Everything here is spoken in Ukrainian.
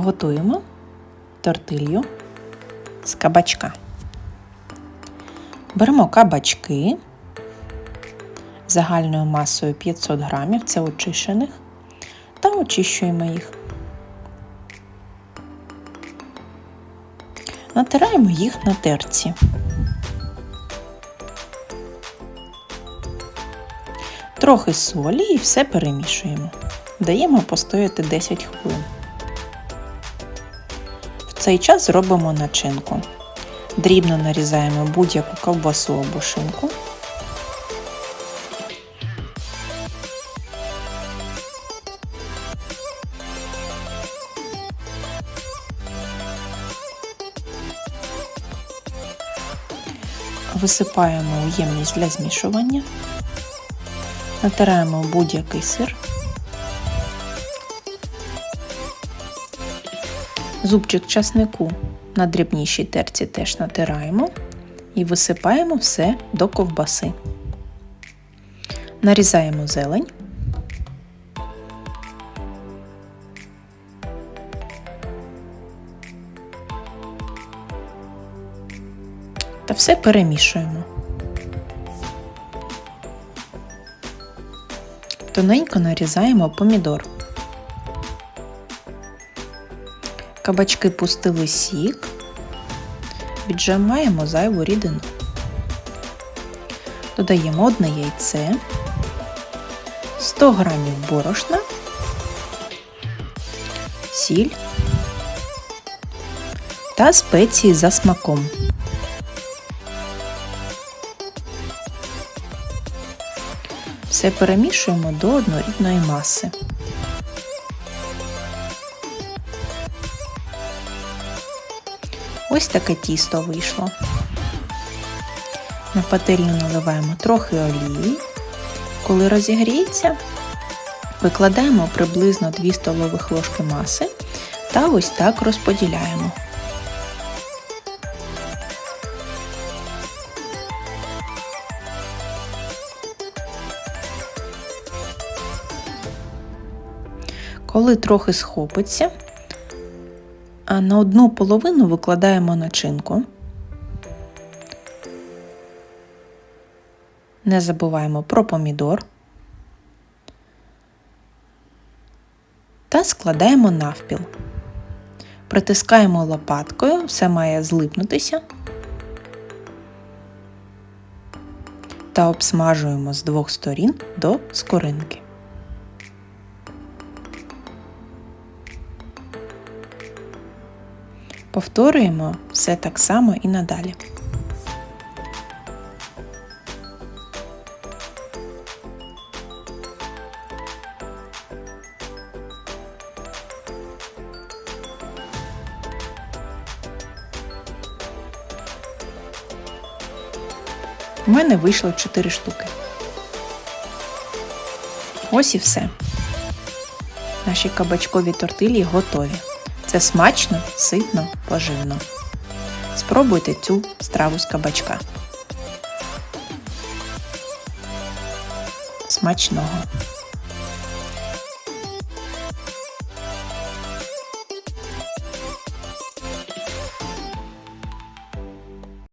Готуємо тортилью з кабачка. Беремо кабачки загальною масою 500 грамів, це очищених, та очищуємо їх. Натираємо їх на терці. Трохи солі і все перемішуємо. Даємо постояти 10 хвилин. Цей час зробимо начинку. Дрібно нарізаємо будь-яку ковбасу або шинку. Висипаємо у ємність для змішування. Натираємо будь-який сир. Зубчик часнику на дрібнішій терці теж натираємо і висипаємо все до ковбаси. Нарізаємо зелень. Та все перемішуємо. Тоненько нарізаємо помідор. Кабачки пустили сік, віджимаємо зайву рідину. Додаємо одне яйце, 100 г борошна, сіль та спеції за смаком. Все перемішуємо до однорідної маси. Ось таке тісто вийшло. На пательню наливаємо трохи олії. Коли розігріється, викладаємо приблизно 2 столових ложки маси та ось так розподіляємо. Коли трохи схопиться, а на одну половину викладаємо начинку. Не забуваємо про помідор та складаємо навпіл. Притискаємо лопаткою, все має злипнутися та обсмажуємо з двох сторін до скоринки. Повторюємо все так само і надалі. У мене вийшло 4 штуки. Ось і все. Наші кабачкові тортилі готові. Це смачно, ситно, поживно. Спробуйте цю страву з кабачка. Смачного!